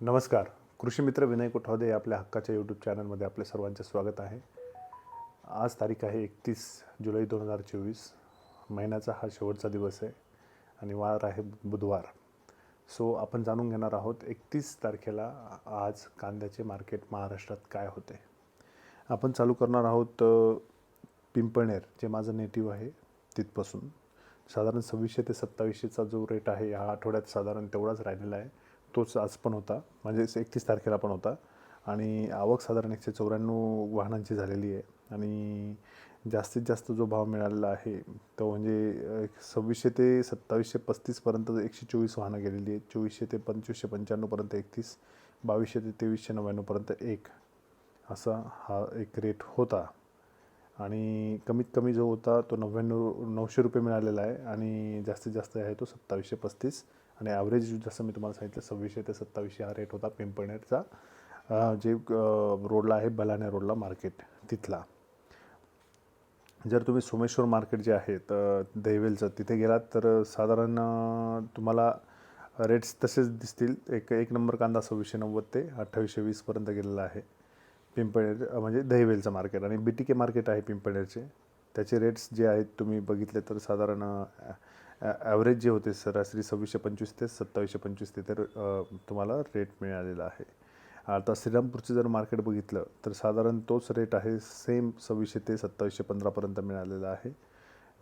नमस्कार. कृषी मित्र विनय कोठावदे या आपल्या हक्काच्या यूट्यूब चॅनलमध्ये आपले सर्वांचे स्वागत आहे. आज तारीख आहे एकतीस जुलै दोन हजार चोवीस. महिन्याचा हा शेवटचा दिवस आहे आणि वार आहे बुधवार. सो आपण जाणून घेणार आहोत एकतीस तारखेला आज कांद्याचे मार्केट महाराष्ट्रात काय होते. आपण चालू करणार आहोत पिंपळनेर जे माझं नेटिव्ह आहे तिथपासून. साधारण सव्वीसशे ते सत्तावीसशेचा जो रेट आहे ह्या आठवड्यात साधारण तेवढाच राहिलेला आहे. तोच आज पण होता. म्हणजेच एकतीस तारखेला पण होता. आणि आवक साधारण एकशे चौऱ्याण्णव वाहनांची झालेली आहे. आणि जास्तीत जास्त जो भाव मिळालेला आहे तो म्हणजे एक सव्वीसशे ते सत्तावीसशे पस्तीसपर्यंत एकशे चोवीस वाहनं गेलेली आहेत. चोवीसशे ते पंचवीसशे पंच्याण्णवपर्यंत एकतीस बावीसशे ते तेवीसशे नव्याण्णवपर्यंत एक. असा हा एक रेट होता. आणि कमीत कमी जो होता तो नव्याण्णव नऊशे रुपये मिळालेला आहे. आणि जास्तीत जास्त आहे तो सत्तावीसशे पस्तीस. आणि ॲव्हरेज जसं मी तुम्हाला सांगितलं सव्वीसशे ते सत्तावीसशे हा रेट होता पिंपळनेरचा. जे रोडला आहे बलाने रोडला मार्केट तिथला. जर तुम्ही सोमेश्वर मार्केट जे आहे तर दहिवेलचं तिथे गेलात तर साधारण तुम्हाला रेट्स तसेच दिसतील. एक एक नंबर कांदा सव्वीसशे नव्वद ते अठ्ठावीसशे वीसपर्यंत गेलेला आहे. पिंपळनेर म्हणजे दहिवेलचं मार्केट आणि बी टी के मार्केट आहे पिंपळनेरचे. त्याचे रेट्स जे आहेत तुम्ही बघितले तर साधारण ॲव्हरेज जे होते सरासरी सव्वीसशे पंचवीस ते सत्तावीसशे पंचवीस ते तर तुम्हाला रेट मिळालेला आहे. आता श्रीरामपूरचं जर मार्केट बघितलं तर साधारण तोच रेट आहे सेम सव्वीसशे ते सत्तावीसशे पंधरापर्यंत मिळालेला आहे.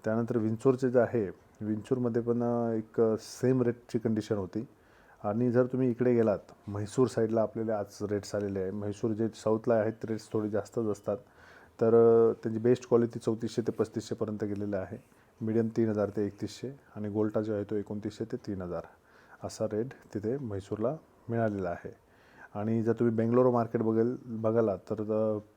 त्यानंतर विंचूरचे जे आहे विंचूरमध्ये पण एक सेम रेटची कंडिशन होती. आणि जर तुम्ही इकडे गेलात म्हैसूर साईडला आपल्याला आज रेट्स आलेले आहे. म्हैसूर जे साऊथला आहेत रेट्स थोडे जास्तच असतात. तर त्यांची बेस्ट क्वालिटी चौतीसशे ते पस्तीसशेपर्यंत गेलेलं आहे. मिडियम तीन हजार ते एकतीसशे आणि गोल्टा जो आहे तो एकोणतीसशे ते तीन हजार असा रेट तिथे म्हैसूरला मिळालेला आहे. आणि जर तुम्ही बेंगलोर मार्केट बघेल बघाला तर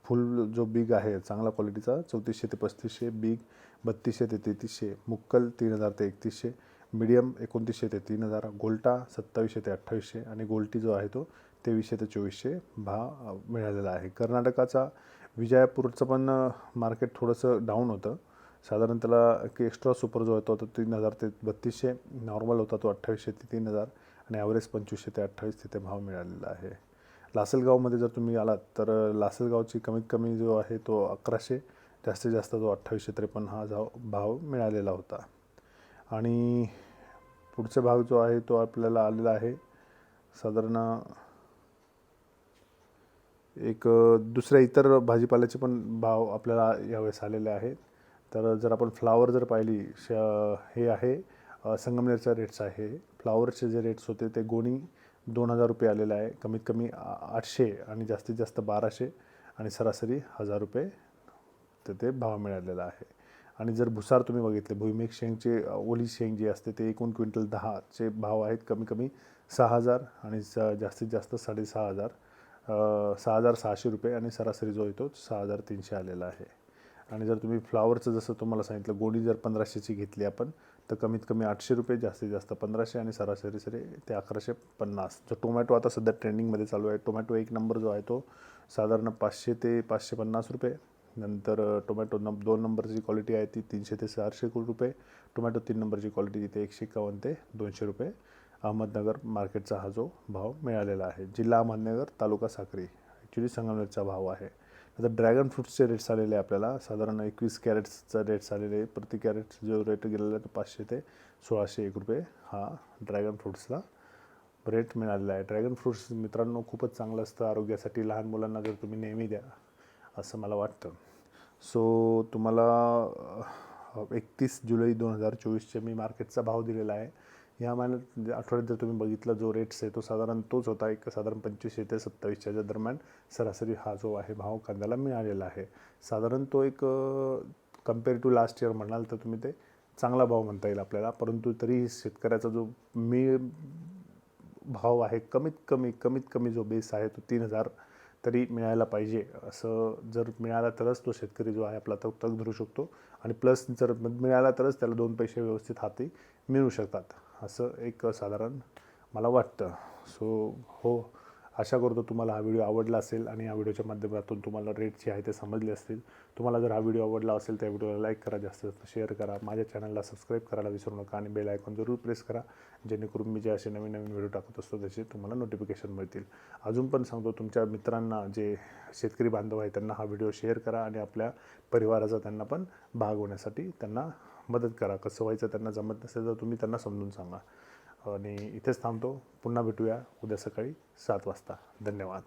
फुल जो बिग आहे चांगला क्वालिटीचा चौतीसशे ते पस्तीसशे बिग बत्तीसशे ते तेहतीसशे मुक्कल तीन हजार ते एकतीसशे मिडियम एकोणतीसशे ते तीन हजार गोल्टा सत्तावीसशे ते अठ्ठावीसशे आणि गोल्टी जो आहे तो तेवीसशे ते चोवीसशे भाव मिळालेला आहे. कर्नाटकाचा विजयापूरचं पण मार्केट थोडंसं डाऊन होतं. साधारण त्याला एक एक्स्ट्रा सुपर जो होता तो तीन हजार ते बत्तीसशे नॉर्मल होता तो अठ्ठावीसशे ते तीन हजार आणि ॲव्हरेज पंचवीसशे ते अठ्ठावीस तिथे भाव मिळालेला आहे. लासलगावमध्ये जर तुम्ही आलात तर लासलगावची कमीत कमी जो आहे तो अकराशे जास्तीत जास्त जो अठ्ठावीसशे त्रेपन्न हा जाव भाव मिळालेला होता. आणि पुढचा भाग जो आहे तो आपल्याला आलेला आहे साधारण एक दुसऱ्या इतर भाजीपाल्याचे पण भाव आपल्याला यावेळेस आलेले आहेत. तर जर आपण फ्लावर जर पाहिली श हे आहे संगमनेरच्या रेट्स आहे. फ्लावरचे जे रेट्स होते ते गोणी दोन हजार रुपये आलेलं आहे. कमीत कमी आठशे आणि जास्तीत जास्त बाराशे आणि सरासरी हजार रुपये तिथे भाव मिळालेला आहे. आणि जर भुसार तुम्ही बघितले भुईमेघ शेंगचे ओली शेंग जी असते ते एकूण क्विंटल दहाचे भाव आहेत. कमी कमी सहा हजार आणि स जास्तीत जास्त साडेसहा हजार सहा हजार सहाशे रुपये आणि सरासरी जो येतो सहा हजार तीनशे आलेला आहे. आणि जर तुम्ही फ्लावरचं जसं तुम्हाला सांगितलं गोडी जर पंधराशेची घेतली आपण तर कमीत कमी आठशे रुपये जास्तीत जास्त पंधराशे आणि सरासरी सरी ते अकराशे पन्नास. जो टोमॅटो आता सध्या ट्रेंडिंगमध्ये चालू आहे टोमॅटो एक नंबर जो आहे तो साधारण पाचशे ते पाचशे पन्नास रुपये. नंतर टोमॅटो नंब दोन नंबरची क्वालिटी आहे ती तीनशे ते चारशे रुपये. टोमॅटो तीन नंबरची क्वालिटी तिथे एकशे एकावन्न ते दोनशे रुपये. अहमदनगर मार्केटचा हा जो भाव मिळालेला आहे. जिल्हा अहमदनगर तालुका साक्री. ॲक्च्युली संगमनेरचा भाव आहे. आता ड्रॅगन फ्रूट्सचे रेट्स आलेले आहे आपल्याला. साधारण एकवीस कॅरेट्सचा रेट्स आलेले. आहे प्रति कॅरेट जो रेट गेलेला आहे तो पाचशे ते सोळाशे एक रुपये हा ड्रॅगन फ्रूट्सला रेट मिळालेला आहे. ड्रॅगन फ्रूट्स मित्रांनो खूपच चांगलं असतं. आरोग्यासाठी लहान मुलांना जर तुम्ही नेहमी द्या असं मला वाटतं. सो तुम्हाला एकतीस जुलै दोन हजार चोवीसचे मी मार्केटचा भाव दिलेला आहे. ह्या महिन्यात आठवड्यात जर तुम्ही बघितला जो रेट्स आहे तो साधारण तोच होता. एक साधारण पंचवीसशे ते सत्तावीसच्या दरम्यान सरासरी हा जो आहे भाव कांद्याला मिळालेला आहे. साधारण तो एक कंपेअर टू लास्ट इयर म्हणाल तर तुम्ही ते चांगला भाव म्हणता येईल आपल्याला. परंतु तरी शेतकऱ्याचा जो मी भाव आहे कमीत कमी कमीत कमी जो बेस आहे तो तीन हजार तरी मिळायला पाहिजे. असं जर मिळाला तरच तो शेतकरी जो आहे आपला तग तग धरू शकतो. आणि प्लस जर मिळाला तरच त्याला दोन पैसे व्यवस्थित हाती मिळू शकतात. असं एक साधारण मला वाटतं. सो हो आशा करतो तुम्हाला हा व्हिडिओ आवडला असेल आणि या व्हिडिओच्या माध्यमातून तुम्हाला रेट जे आहे ते समजले असतील. तुम्हाला जर हा व्हिडिओ आवडला असेल त्या व्हिडिओला लाईक करा जास्त जास्त शेअर करा. माझ्या चॅनलला सबस्क्राईब करायला विसरू नका आणि बेल आयकॉन जरूर प्रेस करा जेणेकरून मी जे असे नवीन नवीन व्हिडिओ टाकत असतो त्याचे तुम्हाला नोटिफिकेशन मिळतील. अजून पण सांगतो तुमच्या मित्रांना जे शेतकरी बांधव आहे त्यांना हा व्हिडिओ शेअर करा आणि आपल्या परिवाराचा त्यांना पण भाग होण्यासाठी त्यांना मदत करा. कसं व्हायचं त्यांना जमत नसेल तर तुम्ही त्यांना समजून सांगा. आणि इथेच थांबतो. पुन्हा भेटूया उद्या सकाळी सात वाजता. धन्यवाद.